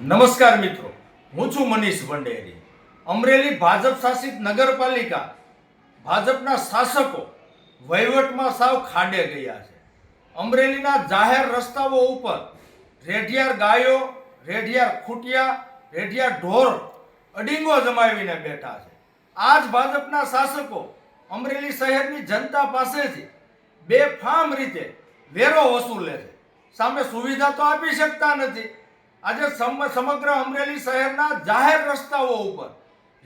નમસ્કાર મિત્રો, હું છું મનીષ ભંડેરી અમરેલી ભાજપ શાસિત નગરપાલિકા, ભાજપના શાસકો વહીવટમાં સાવ ખાડે ગયા છે. અમરેલીના જાહેર રસ્તાઓ ઉપર રેઢિયાર ગાયો, રેઢિયાર ખૂટિયા, રેઢિયાર ઢોર અડીંગો જમાવીને બેઠા છે. આ જ ભાજપના શાસકો અમરેલી શહેરની જનતા પાસેથી બેફામ રીતે વેરો વસૂલે છે. સામે સુવિધા તો આપી શકતા નથી આજે સમ- સમગ્ર અમરેલી શહેરના જાહેર રસ્તાઓ ઉપર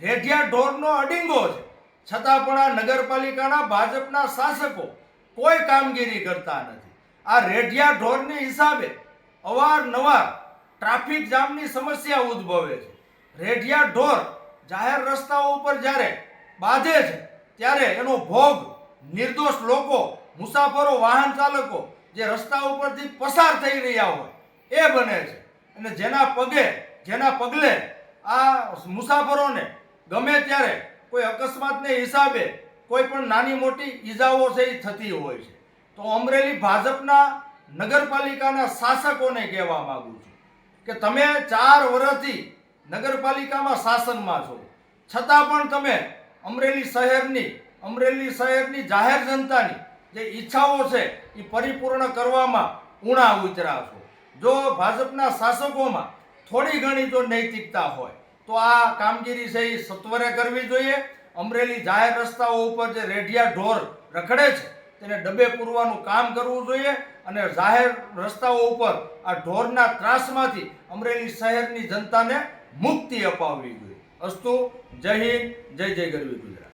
રેઢિયા ઢોરનો અડીંગો છે. છતાં પણ આ નગરપાલિકાના ભાજપના શાસકો કોઈ કામગીરી કરતા નથી. આ રેઢિયા ઢોરની હિસાબે અવારનવાર ટ્રાફિક જામની સમસ્યા ઉદ્ભવે છે. રેઢિયા ઢોર જાહેર રસ્તાઓ ઉપર જ્યારે બાંધે છે, ત્યારે એનો ભોગ નિર્દોષ લોકો, મુસાફરો, વાહન ચાલકો જે રસ્તા ઉપરથી પસાર થઈ રહ્યા હોય, એ બને છે. અને જેના પગે, જેના પગલે આ મુસાફરોને ગમે ત્યારે કોઈ અકસ્માતને હિસાબે કોઈ પણ નાની મોટી ઈજાઓ છે એ થતી હોય છે. તો અમરેલી ભાજપના નગરપાલિકાના શાસકોને કહેવા માગું છું કે તમે ચાર વર્ષથી નગરપાલિકામાં શાસનમાં છો. છતાં પણ તમે અમરેલી શહેરની અમરેલી શહેરની જાહેર જનતાની જે ઈચ્છાઓ છે એ પરિપૂર્ણ કરવામાં ઉણા ઉતરા છો. જો ભાજપના શાસકોમાં થોડી ઘણી જો નૈતિકતા હોય, તો આ કામગીરી છે એ સત્વરે કરવી જોઈએ. અમરેલી જાહેર રસ્તાઓ ઉપર જે રેઢિયા ઢોર રખડે છે, તેને ડબે પૂરવાનું કામ કરવું જોઈએ અને જાહેર રસ્તાઓ ઉપર આ ઢોરના ત્રાસમાંથી અમરેલી શહેરની જનતાને મુક્તિ અપાવવી જોઈએ. અસ્તુ, જય હિન્દ, જય જય ગરવી ગુજરાત.